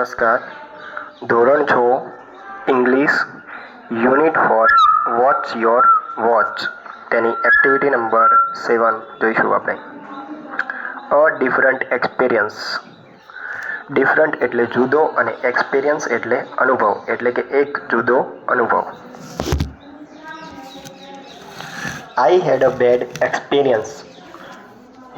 નમસ્કાર. ધોરણ છ English unit four watch your watch તેની એક્ટિવિટી નંબર સેવન જોઈશું આપણે. અ ડિફરન્ટ એક્સપિરિયન્સ ડિફરન્ટ એટલે જુદો અને એક્સપિરિયન્સ એટલે અનુભવ. એટલે કે એક જુદો અનુભવ. આઈ હેડ અ બેડ એક્સપિરિયન્સ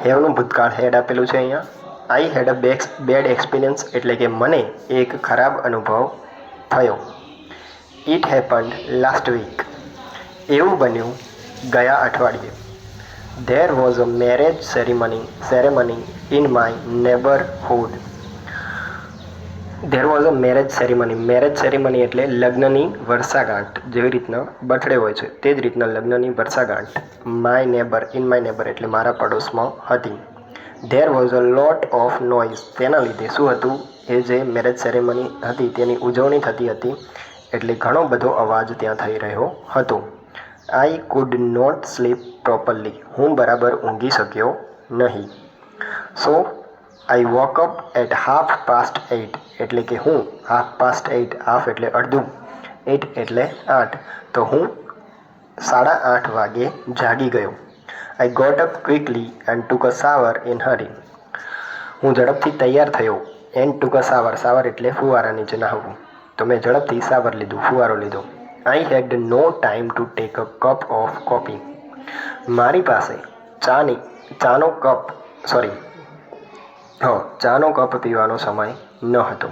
હેવનું ભૂતકાળ હેડ આપેલું છે અહીંયા. I had a backs bad experience એટલે કે મને એક ખરાબ અનુભવ થયો. ઇટ હેપન્ડ લાસ્ટ વીક એવું બન્યું ગયા અઠવાડિયે. There was a marriage ceremony ceremony in my neighbourhood there was a marriage ceremony marriage ceremony એટલે લગ્નની વર્ષાગાંઠ જેવી રીતના બર્થડે હોય છે. તે જ રીતના લગ્નની વર્ષાગાંઠ my neighbour in my neighbour એટલે મારા પડોશમાં હતી. There was a lot of noise તેના લીધે શું હતું? એ જે મેરેજ સેરેમની હતી, તેની ઉજવણી થતી હતી, એટલે ઘણો બધો અવાજ ત્યાં થઈ રહ્યો હતો. I could not sleep properly હું બરાબર ઊંઘી શક્યો નહીં. So I woke up at half past eight એટલે કે હું હાફ પાસ્ટ એઇટ હાફ એટલે અડધું એઇટ એટલે આઠ. તો હું સાડા આઠ વાગે જાગી ગયો. I got up quickly and took a shower in hurry હું ઝડપથી તૈયાર થયો એન્ડ ટુક અ સાવર સાવર એટલે ફુવારા નીચે નહાવું. તો મેં ઝડપથી સાવર લીધું, ફુવારો લીધો. I had no time to take a cup of coffee મારી પાસે ચાની, ચાનો કપ સોરી હ, ચાનો કપ પીવાનો સમય ન હતો.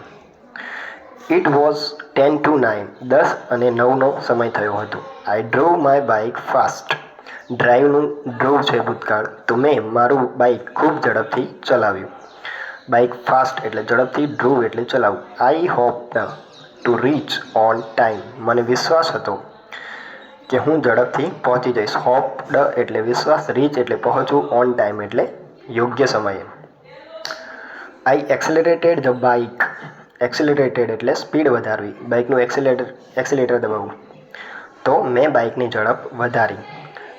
It was ten to nine દસ અને નવનો સમય થયો હતો. I drove my bike fast ડ્રાઈવનું drove છે ભૂતકાળ, તો મેં મારું બાઇક ખૂબ ઝડપથી ચલાવ્યું. બાઇક ફાસ્ટ એટલે ઝડપથી ડ્રોવ એટલે ચલાવવું. I hope to reach on time મને વિશ્વાસ હતો કે હું ઝડપથી પહોંચી જઈશ. હોપ ડ એટલે વિશ્વાસ રીચ એટલે પહોંચવું ઓન ટાઈમ એટલે યોગ્ય સમયે. I accelerated the bike accelerated એટલે સ્પીડ વધારવી. બાઇકનું એક્સિલેટર એક્સિલેટર દબાવવું. તો મેં બાઇકની ઝડપ વધારી.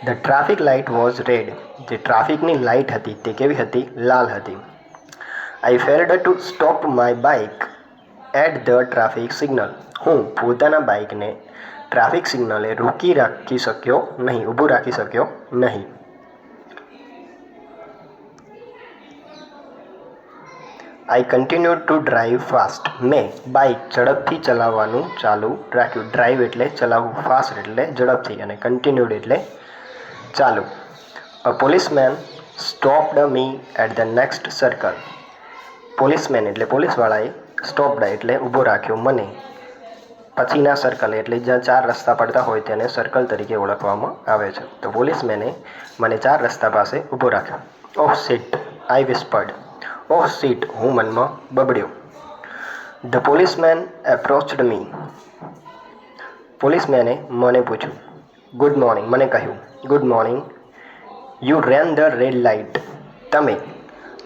The traffic light was red જે ટ્રાફિકની લાઇટ હતી, તે કેવી હતી? લાલ હતી. I failed to stop my bike at the traffic signal હું પોતાના બાઇકને ટ્રાફિક સિગ્નલે રોકી રાખી શક્યો નહીં, ઊભું રાખી શક્યો નહીં. I continue to drive fast મેં બાઇક ઝડપથી ચલાવવાનું ચાલુ રાખ્યું. ડ્રાઈવ એટલે ચલાવવું ફાસ્ટ એટલે ઝડપથી અને કન્ટિન્યુડ એટલે ચાલુ. અ પોલીસમેન ડ me at the next circle policeman એટલે પોલીસવાળાએ સ્ટોપ્ડ એટલે ઊભો રાખ્યો મને. પછીના સર્કલ એટલે જ્યાં ચાર રસ્તા પડતા હોય તેને સર્કલ તરીકે ઓળખવામાં આવે છે. તો પોલીસમેને મને ચાર રસ્તા પાસે ઊભો રાખ્યો. Oh shit I whispered oh shit હું મનમાં બબડ્યો. ધ પોલીસમેન એપ્રોચડ મી પોલીસમેને મને પૂછ્યું ગુડ મોર્નિંગ મને કહ્યું good morning you ran the red light તમે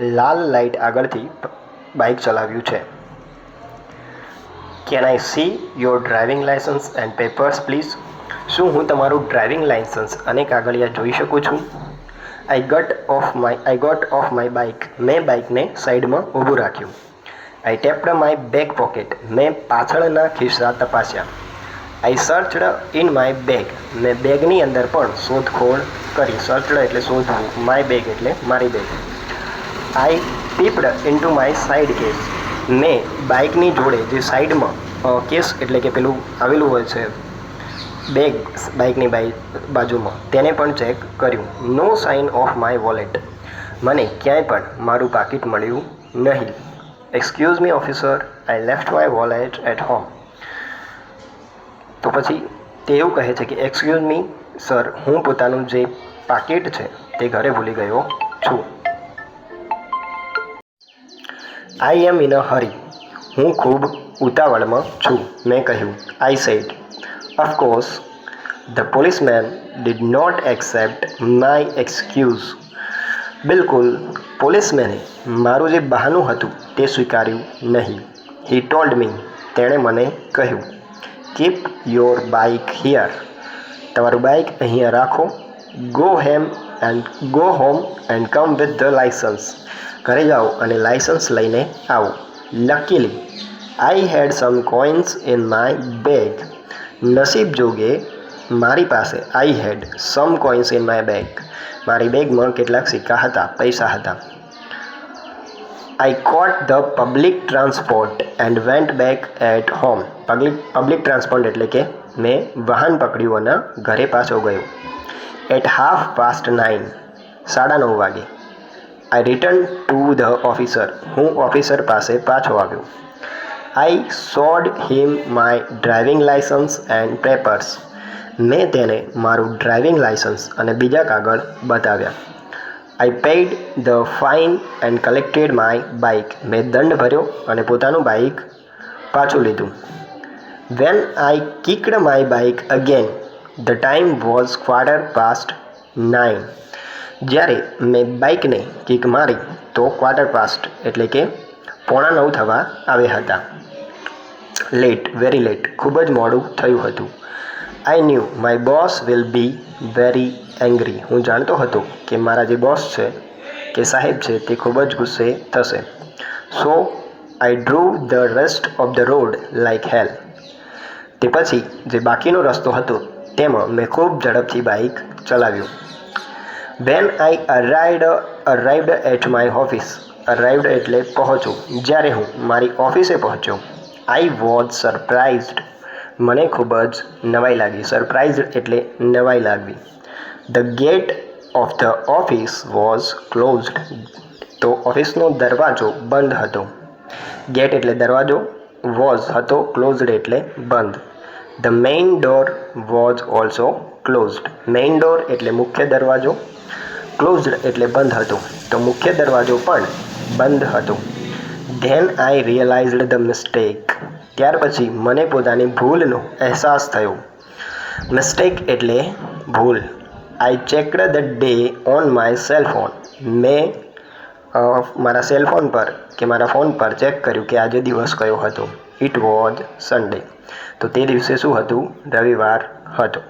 લાલ લાઇટ આગળથી બાઇક ચલાવ્યું છે. Can I see your driving licence and papers please શું હું તમારું ડ્રાઇવિંગ લાઇસન્સ અને કાગળિયા જોઈ શકું છું? I got off my I got off my bike મેં બાઇકને સાઈડમાં ઊભું રાખ્યું. I tapped my back pocket મેં પાછળના ખિસ્સા તપાસ્યા. I searched in my bag મેં બેગની અંદર પણ શોધખોળ કરી. સર્ચડ એટલે શોધવું. માય બેગ એટલે મારી bag I peeped to my side case મેં બાઇકની જોડે જે સાઈડમાં કેસ એટલે કે પેલું આવેલું હોય છે બેગ બાઇકની બાઈ, બાજુમાં, તેને પણ ચેક કર્યું. No sign of my wallet મને ક્યાંય પણ મારું પાકીટ મળ્યું નહીં. Excuse me officer I left my wallet at home તો પછી તે એવું કહે છે કે એક્સક્યુઝ મી સર હું પોતાનું જે પાકીટ છે તે ઘરે ભૂલી ગયો છું. આઈ એમ ઇન અ હરી હું ખૂબ ઉતાવળમાં છું, મેં કહ્યું. I said of course the policeman did not accept my excuse બિલકુલ, પોલીસમેને મારું જે બહાનું હતું તે સ્વીકાર્યું નહીં હી ટોલ્ડ મી તેણે મને કહ્યું. કીપ યોર બાઇક હિયર તમારું બાઇક અહીંયા રાખો. Go hem and go home and come with the licence ઘરે જાઓ અને લાઇસન્સ લઈને આવો. Luckily I had some coins in my bag નસીબ જોગે, મારી પાસે I had some coins in my bag મારી બેગમાં કેટલાક સિક્કા હતા, પૈસા હતા. I caught the public transport and went back at home public public transport એટલે કે મેં વાહન પકડ્યું અને ઘરે પાછો ગયો. એટ હાફ પાસ્ટ નાઇન સાડા નવ વાગે I return to the officer હું ઓફિસર પાસે પાછો આવ્યો. I showed him my driving licence and papers મેં તેને મારું ડ્રાઇવિંગ લાઇસન્સ અને બીજા કાગળ બતાવ્યા. I paid the fine and collected my bike મેં દંડ ભર્યો અને પોતાનું બાઇક પાછું લીધું. When I kicked my bike again the time was quarter past nine જ્યારે મેં બાઇકને કિક મારી, તો ક્વાર્ટર પાસ્ટ એટલે કે પોણા નવ થવા આવ્યા હતા. લેટ વેરી લેટ ખૂબ જ મોડું થયું હતું. I knew my boss will be very angry હું જાણતો હતો કે મારા જે બોસ છે, કે સાહેબ છે, તે ખૂબ જ ગુસ્સે થશે. So I drove the rest of the road like hell તે પછી જે બાકીનો રસ્તો હતો, તેમાં મેં ખૂબ ઝડપથી બાઇક ચલાવ્યું. When I arrived arrived at my office arrived એટલે પહોંચું. જ્યારે હું મારી ઓફિસે પહોંચ્યો આઈ વોઝ સરપ્રાઇઝડ મને ખૂબ જ નવાઈ લાગી. સરપ્રાઇઝડ એટલે નવાઈ લાગવી. The gate of the office was closed તો ઓફિસનો દરવાજો બંધ હતો. ગેટ એટલે દરવાજો વોઝ હતો ક્લોઝડ એટલે બંધ. The main door was also closed main door એટલે મુખ્ય દરવાજો ક્લોઝડ એટલે બંધ હતો. તો મુખ્ય દરવાજો પણ બંધ હતો. Then I realised the mistake ત્યાર પછી મને પોતાની ભૂલનો અહેસાસ થયો. મિસ્ટેક એટલે ભૂલ. I checked the day on my cell phone મેં મારા સેલ ફોન પર કે મારા ફોન પર ચેક કર્યું કે આજે દિવસ કયો હતો. ઇટ વોઝ સન્ડે તો તે દિવસે શું હતું? રવિવાર હતો.